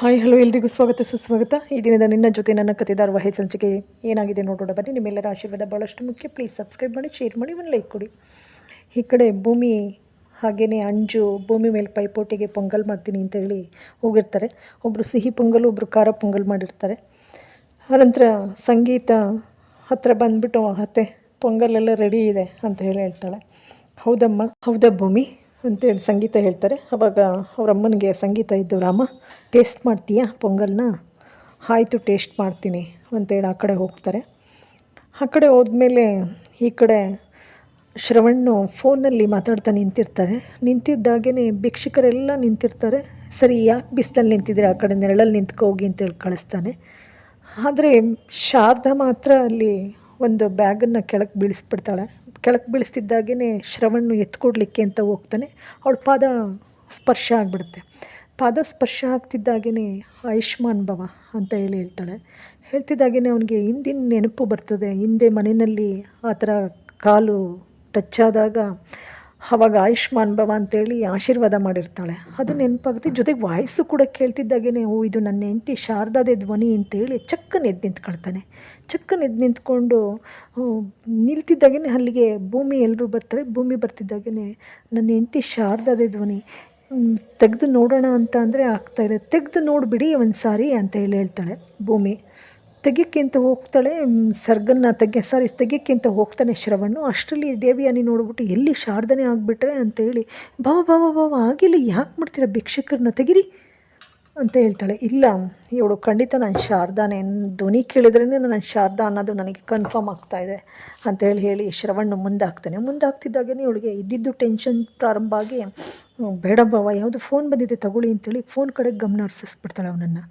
Hi, hello, ಎಲ್ರಿಗೂ ಸ್ವಾಗತ, ಸುಸ್ವಾಗತ. ಈ ದಿನದ ನಿನ್ನ ಜೊತೆ ನನ್ನ ಕಥೆದಾರ ವಹೆ ಸಂಚಿಕೆ ಏನಾಗಿದೆ ನೋಡೋಣ ಬನ್ನಿ. ನಿಮ್ಮೆಲ್ಲರ ಆಶೀರ್ವಾದ ಭಾಳಷ್ಟು ಮುಖ್ಯ. ಪ್ಲೀಸ್ ಸಬ್ಸ್ಕ್ರೈಬ್ ಮಾಡಿ ಶೇರ್ ಮಾಡಿ, ಒಂದು ಲೈಕ್ ಕೊಡಿ. ಈ ಕಡೆ ಭೂಮಿ ಹಾಗೆಯೇ ಅಂಜು ಭೂಮಿ ಮೇಲೆ ಪೈಪೋಟಿಗೆ ಪೊಂಗಲ್ ಮಾಡ್ತೀನಿ ಅಂತ ಹೇಳಿ ಹೋಗಿರ್ತಾರೆ. ಒಬ್ಬರು ಸಿಹಿ ಪೊಂಗಲ್ ಒಬ್ಬರು ಖಾರ ಪೊಂಗಲ್ ಮಾಡಿರ್ತಾರೆ. ಅನಂತರ ಸಂಗೀತ ಹತ್ರ ಬಂದುಬಿಟ್ಟು ಅತ್ತೆ ಪೊಂಗಲೆಲ್ಲ ರೆಡಿ ಇದೆ ಅಂತ ಹೇಳಿ ಹೇಳ್ತಾಳೆ. ಹೌದಮ್ಮ, ಹೌದಾ ಭೂಮಿ? ಅಂತೇಳಿ ಸಂಗೀತ ಹೇಳ್ತಾರೆ. ಅವಾಗ ಅವ್ರ ಅಮ್ಮನಿಗೆ ಸಂಗೀತ ಇದ್ದು, ರಾಮ ಟೇಸ್ಟ್ ಮಾಡ್ತೀಯಾ ಪೊಂಗಲ್ನ? ಆಯಿತು ಟೇಸ್ಟ್ ಮಾಡ್ತೀನಿ ಅಂತೇಳಿ ಆ ಕಡೆ ಹೋಗ್ತಾರೆ. ಆ ಕಡೆ ಹೋದ್ಮೇಲೆ ಈ ಕಡೆ ಶ್ರವಣ್ಣು ಫೋನಲ್ಲಿ ಮಾತಾಡ್ತಾ ನಿಂತಿರ್ತಾರೆ. ನಿಂತಿದ್ದಾಗೇ ಭಿಕ್ಷುಕರೆಲ್ಲ ನಿಂತಿರ್ತಾರೆ. ಸರಿ, ಯಾಕೆ ಬಿಸಿಲಲ್ಲಿ ನಿಂತಿದ್ರೆ ಆ ಕಡೆ ನೆರಳಲ್ಲಿ ನಿಂತ್ಕೋಗಿ ಅಂತೇಳಿ ಕಳಿಸ್ತಾನೆ. ಆದರೆ ಶಾರದಾ ಮಾತ್ರ ಅಲ್ಲಿ ಒಂದು ಬ್ಯಾಗನ್ನು ಕೆಳಕ್ಕೆ ಬೀಳಿಸ್ಬಿಡ್ತಾಳೆ. ಕೆಳಕ್ಕೆ ಬೀಳಿಸ್ತಿದ್ದಾಗೇ ಶ್ರವಣ್ಣು ಎತ್ಕೊಡ್ಲಿಕ್ಕೆ ಅಂತ ಹೋಗ್ತಾನೆ. ಅವಳ ಪಾದ ಸ್ಪರ್ಶ ಆಗಿಬಿಡುತ್ತೆ. ಪಾದ ಸ್ಪರ್ಶ ಆಗ್ತಿದ್ದಾಗೇ ಆಯುಷ್ಮಾನ್ ಭವ ಅಂತ ಹೇಳಿ ಹೇಳ್ತಾಳೆ. ಹೇಳ್ತಿದ್ದಾಗೇ ಅವನಿಗೆ ಹಿಂದಿನ ನೆನಪು ಬರ್ತದೆ. ಹಿಂದೆ ಮನೆಯಲ್ಲಿ ಆ ಥರ ಕಾಲು ಟಚ್ ಆದಾಗ ಆವಾಗ ಆಯುಷ್ಮಾನ್ ಭವ ಅಂತೇಳಿ ಆಶೀರ್ವಾದ ಮಾಡಿರ್ತಾಳೆ. ಅದು ನೆನಪಾಗುತ್ತೆ. ಜೊತೆಗೆ ವಾಯ್ಸು ಕೂಡ ಕೇಳ್ತಿದ್ದಾಗೇ ಓ ಇದು ನನ್ನ ಹೆಂಡತಿ ಶಾರದಾದೆ ಧ್ವನಿ ಅಂತೇಳಿ ಚಕ್ಕನ ಎದ್ದು ನಿಂತ್ಕೊಳ್ತಾನೆ. ಚಕ್ಕನ ಎದ್ದು ನಿಂತ್ಕೊಂಡು ನಿಲ್ತಿದ್ದಾಗೇ ಅಲ್ಲಿಗೆ ಭೂಮಿ ಎಲ್ಲರೂ ಬರ್ತಾರೆ. ಭೂಮಿ ಬರ್ತಿದ್ದಾಗೇ ನನ್ನ ಹೆಂಡತಿ ಶಾರದಾದೆ ಧ್ವನಿ. ತೆಗೆದು ನೋಡೋಣ ಅಂತ ಅಂದರೆ ಆಗ್ತಾಯಿಲ್ಲ ತೆಗೆದು ನೋಡಿಬಿಡಿ ಒಂದು ಸಾರಿ ಅಂತ ಹೇಳಿ ಹೇಳ್ತಾಳೆ ಭೂಮಿ. ತೆಗಿಯೋಕ್ಕೆ ಅಂತ ಹೋಗ್ತಾಳೆ ಸರ್ಗನ್ನ ತೆಗೆ ಸಾರಿ ತೆಗಿಯೋಕ್ಕೆ ಅಂತ ಹೋಗ್ತಾನೆ ಶ್ರವಣ್ಣು. ಅಷ್ಟರಲ್ಲಿ ದೇವಿಯಾನಿ ನೋಡ್ಬಿಟ್ಟು, ಎಲ್ಲಿ ಶಾರ್ದನೆ ಆಗಿಬಿಟ್ರೆ ಅಂತೇಳಿ ಬಾವ ಬಾವ ಬಾವ ಆಗಿಲ್ಲ ಯಾಕೆ ಮಾಡ್ತೀರ ಭಿಕ್ಷಕರನ್ನ ತೆಗಿರಿ? ಅಂತ ಹೇಳ್ತಾಳೆ. ಇಲ್ಲ, ಇವಳು ಖಂಡಿತ ನಾನು ಶಾರದಾನೆ ಧ್ವನಿ ಕೇಳಿದ್ರೇ ನಾನು ಶಾರದಾ ಅನ್ನೋದು ನನಗೆ ಕನ್ಫರ್ಮ್ ಆಗ್ತಾಯಿದೆ ಅಂತೇಳಿ ಹೇಳಿ ಶ್ರವಣ್ಣು ಮುಂದಾಗ್ತಾನೆ. ಮುಂದಾಗ್ತಿದ್ದಾಗೇ ಇವಳಿಗೆ ಇದ್ದಿದ್ದು ಟೆನ್ಷನ್ ಪ್ರಾರಂಭ ಆಗಿ ಬೇಡ ಭಾವ ಯಾವುದು ಫೋನ್ ಬಂದಿದೆ ತಗೊಳ್ಳಿ ಅಂತೇಳಿ ಫೋನ್ ಕಡೆಗೆ ಗಮನ ಹರಿಸಿಸ್ಬಿಡ್ತಾಳೆ ಅವನನ್ನು.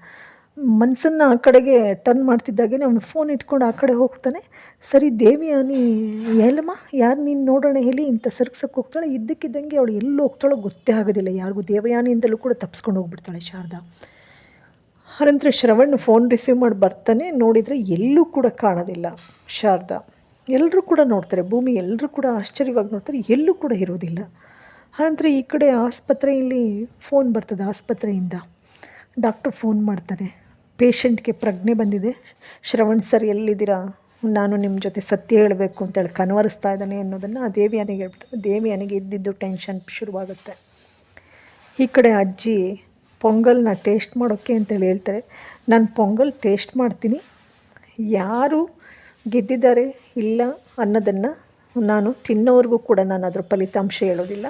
ಮನಸ್ಸನ್ನು ಆ ಕಡೆಗೆ ಟರ್ನ್ ಮಾಡ್ತಿದ್ದಾಗೇ ಅವನು ಫೋನ್ ಇಟ್ಕೊಂಡು ಆ ಕಡೆ ಹೋಗ್ತಾನೆ. ಸರಿ ದೇವಿಯಾನಿ ಎಲ್ಲಮ್ಮ ಯಾರು ನೀನು ನೋಡೋಣ ಹೇಳಿ ಇಂಥ ಸರ್ಗ್ಸಕ್ಕೆ ಹೋಗ್ತಾಳೆ. ಇದ್ದಕ್ಕಿದ್ದಂಗೆ ಅವಳು ಎಲ್ಲೂ ಹೋಗ್ತಾಳೋ ಗೊತ್ತೇ ಆಗೋದಿಲ್ಲ. ಯಾರಿಗೂ ದೇವಯಾನಿಯಿಂದಲೂ ಕೂಡ ತಪ್ಸ್ಕೊಂಡು ಹೋಗ್ಬಿಡ್ತಾಳೆ ಶಾರದಾ. ಅನಂತರ ಶ್ರವಣ್ ಫೋನ್ ರಿಸೀವ್ ಮಾಡಿ ಬರ್ತಾನೆ. ನೋಡಿದರೆ ಎಲ್ಲೂ ಕೂಡ ಕಾಣೋದಿಲ್ಲ ಶಾರದಾ. ಎಲ್ಲರೂ ಕೂಡ ನೋಡ್ತಾರೆ. ಭೂಮಿ ಎಲ್ಲರೂ ಕೂಡ ಆಶ್ಚರ್ಯವಾಗಿ ನೋಡ್ತಾರೆ. ಎಲ್ಲೂ ಕೂಡ ಇರೋದಿಲ್ಲ. ಅನಂತರ ಈ ಕಡೆ ಆಸ್ಪತ್ರೆಯಲ್ಲಿ ಫೋನ್ ಬರ್ತದೆ ಆಸ್ಪತ್ರೆಯಿಂದ. ಡಾಕ್ಟ್ರು ಫೋನ್ ಮಾಡ್ತಾನೆ. ಪೇಷಂಟ್ಗೆ ಪ್ರಜ್ಞೆ ಬಂದಿದೆ. ಶ್ರವಣ್ ಸರ್, ಎಲ್ಲಿದ್ದೀರಾ? ನಾನು ನಿಮ್ಮ ಜೊತೆ ಸತ್ಯ ಹೇಳಬೇಕು ಅಂತೇಳಿ ಕನವರಿಸ್ತಾ ಇದ್ದಾನೆ ಅನ್ನೋದನ್ನು ಆ ದೇವಿಯಾನಿಗೆ ಹೇಳ್ಬಿಟ್ಟು, ದೇವಿಯಾನಿಗೆ ಇದ್ದಿದ್ದು ಟೆನ್ಷನ್ ಶುರುವಾಗುತ್ತೆ. ಈ ಕಡೆ ಅಜ್ಜಿ ಪೊಂಗಲ್ನ ಟೇಸ್ಟ್ ಮಾಡೋಕ್ಕೆ ಅಂತೇಳಿ ಹೇಳ್ತಾರೆ. ನಾನು ಪೊಂಗಲ್ ಟೇಸ್ಟ್ ಮಾಡ್ತೀನಿ. ಯಾರು ಗೆದ್ದಿದ್ದಾರೆ ಇಲ್ಲ ಅನ್ನೋದನ್ನು ನಾನು ತಿನ್ನೋವರೆಗೂ ಕೂಡ ನಾನು ಅದರ ಫಲಿತಾಂಶ ಹೇಳೋದಿಲ್ಲ.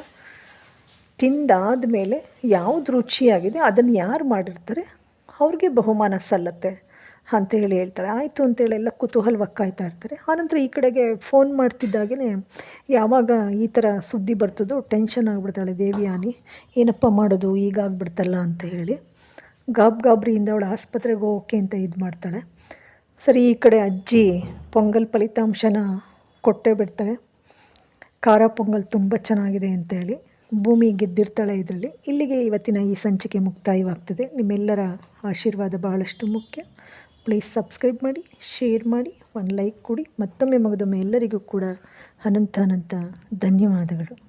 ತಿಂದಾದ ಮೇಲೆ ಯಾವುದು ರುಚಿಯಾಗಿದೆ ಅದನ್ನು ಯಾರು ಮಾಡಿರ್ತಾರೆ? ಅವ್ರಿಗೆ ಬಹುಮಾನ ಸಲ್ಲತ್ತೆ ಅಂತ ಹೇಳಿ ಹೇಳ್ತಾರೆ. ಆಯಿತು ಅಂತೇಳಿ ಎಲ್ಲ ಕುತೂಹಲ ಒಕ್ಕಾಯ್ತಾ ಇರ್ತಾರೆ. ಆನಂತರ ಈ ಕಡೆಗೆ ಫೋನ್ ಮಾಡ್ತಿದ್ದಾಗೇ ಯಾವಾಗ ಈ ಥರ ಸುದ್ದಿ ಬರ್ತದೋ ಟೆನ್ಷನ್ ಆಗಿಬಿಡ್ತಾಳೆ ದೇವಿಯಾನಿ ಏನಪ್ಪ ಮಾಡೋದು? ಈಗ ಆಗ್ಬಿಡ್ತಲ್ಲ ಅಂತ ಹೇಳಿ ಗಾಬ್ ಗಾಬ್ರಿಯಿಂದ ಅವಳು ಆಸ್ಪತ್ರೆಗೆ ಹೋಗೋಕೆ ಅಂತ ಇದು ಮಾಡ್ತಾಳೆ. ಸರಿ, ಈ ಕಡೆ ಅಜ್ಜಿ ಪೊಂಗಲ್ ಫಲಿತಾಂಶನ ಕೊಟ್ಟೇ ಬಿಡ್ತಾಳೆ. ಖಾರ ಪೊಂಗಲ್ ತುಂಬ ಚೆನ್ನಾಗಿದೆ ಅಂತೇಳಿ ಭೂಮಿ ಗೆದ್ದಿರ್ತಾಳೆ ಇದರಲ್ಲಿ. ಇಲ್ಲಿಗೆ ಇವತ್ತಿನ ಈ ಸಂಚಿಕೆ ಮುಕ್ತಾಯವಾಗ್ತದೆ. ನಿಮ್ಮೆಲ್ಲರ ಆಶೀರ್ವಾದ ಬಹಳಷ್ಟು ಮುಖ್ಯ. ಪ್ಲೀಸ್ ಸಬ್ಸ್ಕ್ರೈಬ್ ಮಾಡಿ ಶೇರ್ ಮಾಡಿ ಒಂದು ಲೈಕ್ ಕೊಡಿ. ಮತ್ತೊಮ್ಮೆ ಮಗದೊಮ್ಮೆ ಎಲ್ಲರಿಗೂ ಕೂಡ ಅನಂತ ಅನಂತ ಧನ್ಯವಾದಗಳು.